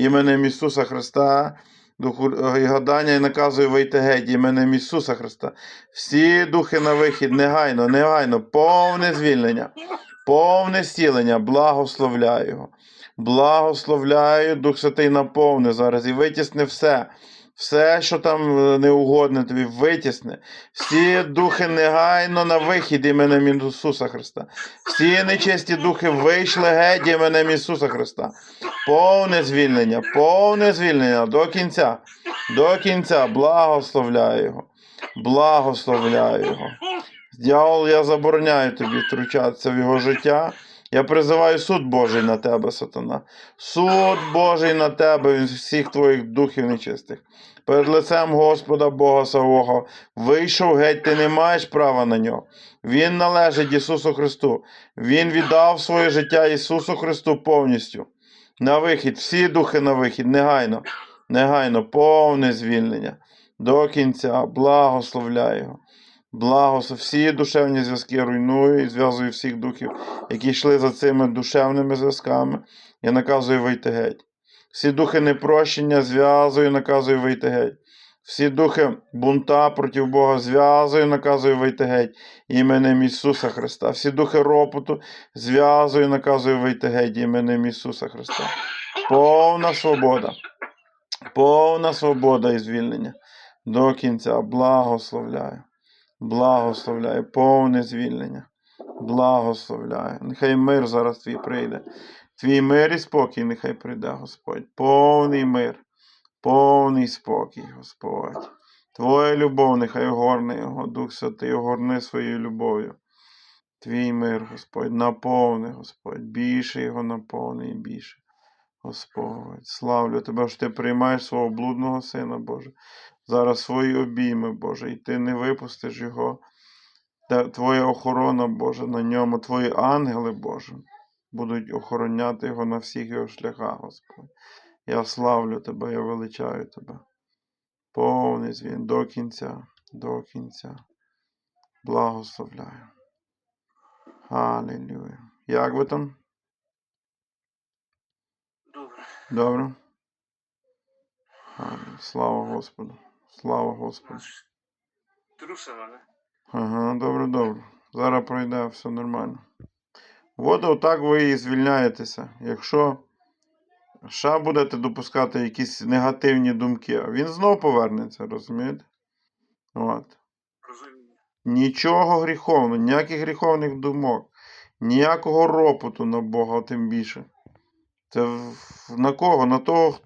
іменем Ісуса Христа. Духу е, гадання і наказую вийти геть іменем Ісуса Христа. Всі духи на вихід, негайно, негайно, повне звільнення, повне зцілення, благословляю його. Благословляю, Дух Святий наповни зараз і витісни все. Все, що там е, неугодне тобі, витісни. Всі духи негайно на вихід іменем Ісуса Христа. Всі нечисті духи вийшли геть іменем Ісуса Христа. Повне звільнення, повне звільнення до кінця. До кінця благословляю його. Благословляю його. Дьявол, я забороняю тобі втручатися в його життя. Я призиваю суд Божий на тебе, сатана. Суд Божий на тебе від всіх твоїх духів нечистих. Перед лицем Господа Бога Савого вийшов геть, ти не маєш права на нього. Він належить Ісусу Христу. Він віддав своє життя Ісусу Христу повністю. На вихід, всі духи на вихід, негайно, негайно, повне звільнення. До кінця, благословляю його. Благослов, всі душевні зв'язки руйную і зв'язую всіх духів, які йшли за цими душевними зв'язками. Я наказую вийти геть. Всі духи непрощення зв'язую, наказую вийти геть. Всі духи бунта проти Бога зв'язую, наказую вийти геть іменем Ісуса Христа. Всі духи ропоту зв'язую, наказую вийти геть іменем Ісуса Христа. Повна свобода. Повна свобода і звільнення. До кінця благословляю. Благословляю, повне звільнення. Благословляю. Нехай мир зараз твій прийде. Твій мир і спокій нехай прийде, Господь. Повний мир, повний спокій, Господь. Твоя любов нехай огорне його, Дух Святий, огорни своєю любов'ю. Твій мир, Господь, наповни, Господь, більше його наповни і більше. Господь, славлю тебе, що ти приймаєш свого блудного сина, Боже. Зараз свої обійми, Боже, і ти не випустиш його. Твоя охорона, Боже, на ньому, Твої ангели, Боже, будуть охороняти його на всіх його шляхах, Господь. Я славлю Тебе, я величаю Тебе. Повний звін до кінця, до кінця. Благословляю. Алілюя. Як ви там? Добре. Добре? Алілюя. Слава Господу. Слава Господу. Аж Труса мене. Ага, добре, добре. Зараз пройде, все нормально. От отак ви і звільняєтеся. Якщо ще будете допускати якісь негативні думки, він знов повернеться, розумієте? От. Нічого гріховного, ніяких гріховних думок, ніякого ропоту на Бога, тим більше. Це на кого? На того, хто